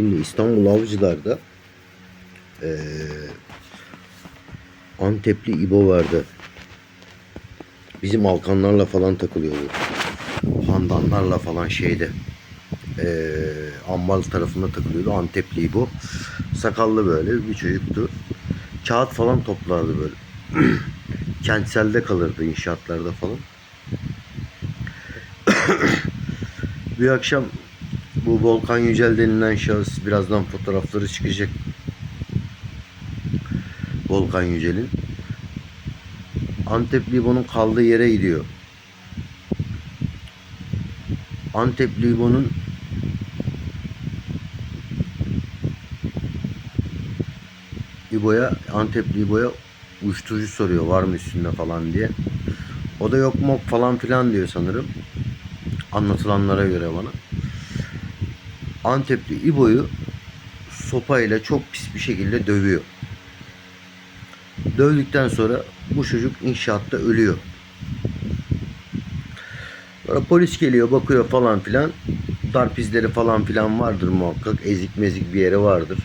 Şimdi İstanbul Avcılar'da eee, Antepli İbo vardı. Bizim Alkanlarla falan takılıyordu. Handanlarla falan şeyde. Eee Ammal tarafında takılıyordu. Antepli İbo. Sakallı böyle bir çocuktu. Kağıt falan toplardı böyle. Kentselde kalırdı inşaatlarda falan. bir akşam bu Volkan Yücel denilen şahıs birazdan fotoğrafları çıkacak. Volkan Yücel'in. Antepli İbo'nun kaldığı yere gidiyor. Antepli İbo'nun İbo'ya, Antepli İbo'ya uyuşturucu soruyor var mı üstünde falan diye. O da yok mok falan filan diyor sanırım. Anlatılanlara göre bana. Antepli İbo'yu sopayla çok pis bir şekilde dövüyor. Dövdükten sonra bu çocuk inşaatta ölüyor. Sonra polis geliyor bakıyor falan filan. Darp izleri falan filan vardır muhakkak. Ezik mezik bir yere vardır.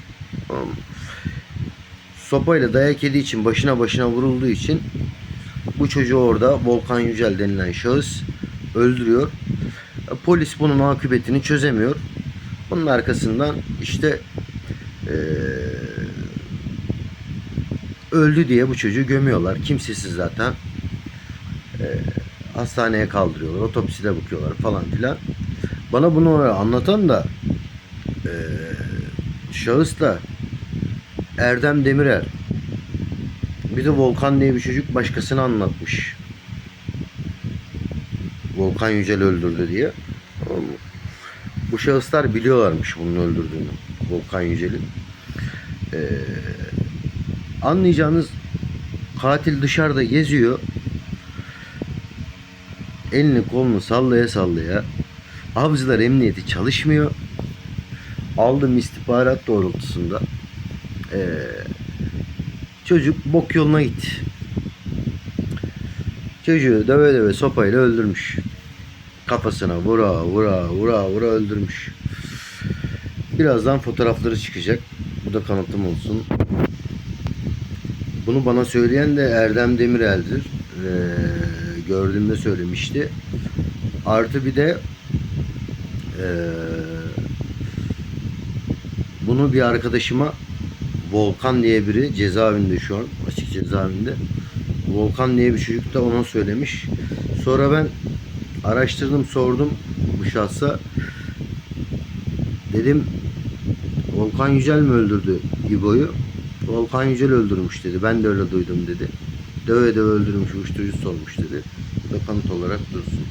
Sopayla dayak yediği için başına başına vurulduğu için bu çocuğu orada Volkan Yücel denilen şahıs öldürüyor. Polis bunun akıbetini çözemiyor. Bunun arkasından işte eee, öldü diye bu çocuğu gömüyorlar. Kimsesiz zaten. Eee, hastaneye kaldırıyorlar. Otopside bakıyorlar falan filan. Bana bunu anlatan da eee, şahıs da Erdem Demirer. Bir de Volkan diye bir çocuk başkasına anlatmış. Volkan Yücel öldürdü diye. Bu şahıslar biliyorlarmış bunun öldürdüğünü. Volkan Yücel'in. Ee, anlayacağınız katil dışarıda geziyor. Elini kolunu sallaya sallaya. Avcılar emniyeti çalışmıyor. Aldım istihbarat doğrultusunda. Ee, çocuk bok yoluna gitti. Çocuğu döve döve sopayla öldürmüş. Kafasına vura vura vura vura öldürmüş. Birazdan fotoğrafları çıkacak. Bu da kanıtım olsun. Bunu bana söyleyen de Erdem Demirel'dir. Ee, gördüğümde söylemişti. Artı bir de ee, bunu bir arkadaşıma Volkan diye biri cezaevinde şu an açık cezaevinde. Volkan diye bir çocuk da ona söylemiş. Sonra ben araştırdım sordum bu şahsa. Dedim Volkan Yücel mi öldürdü İbo'yu? Volkan Yücel öldürmüş dedi. Ben de öyle duydum dedi. Döve döve öldürmüş, uyuşturucu sormuş dedi. Bu da kanıt olarak dursun.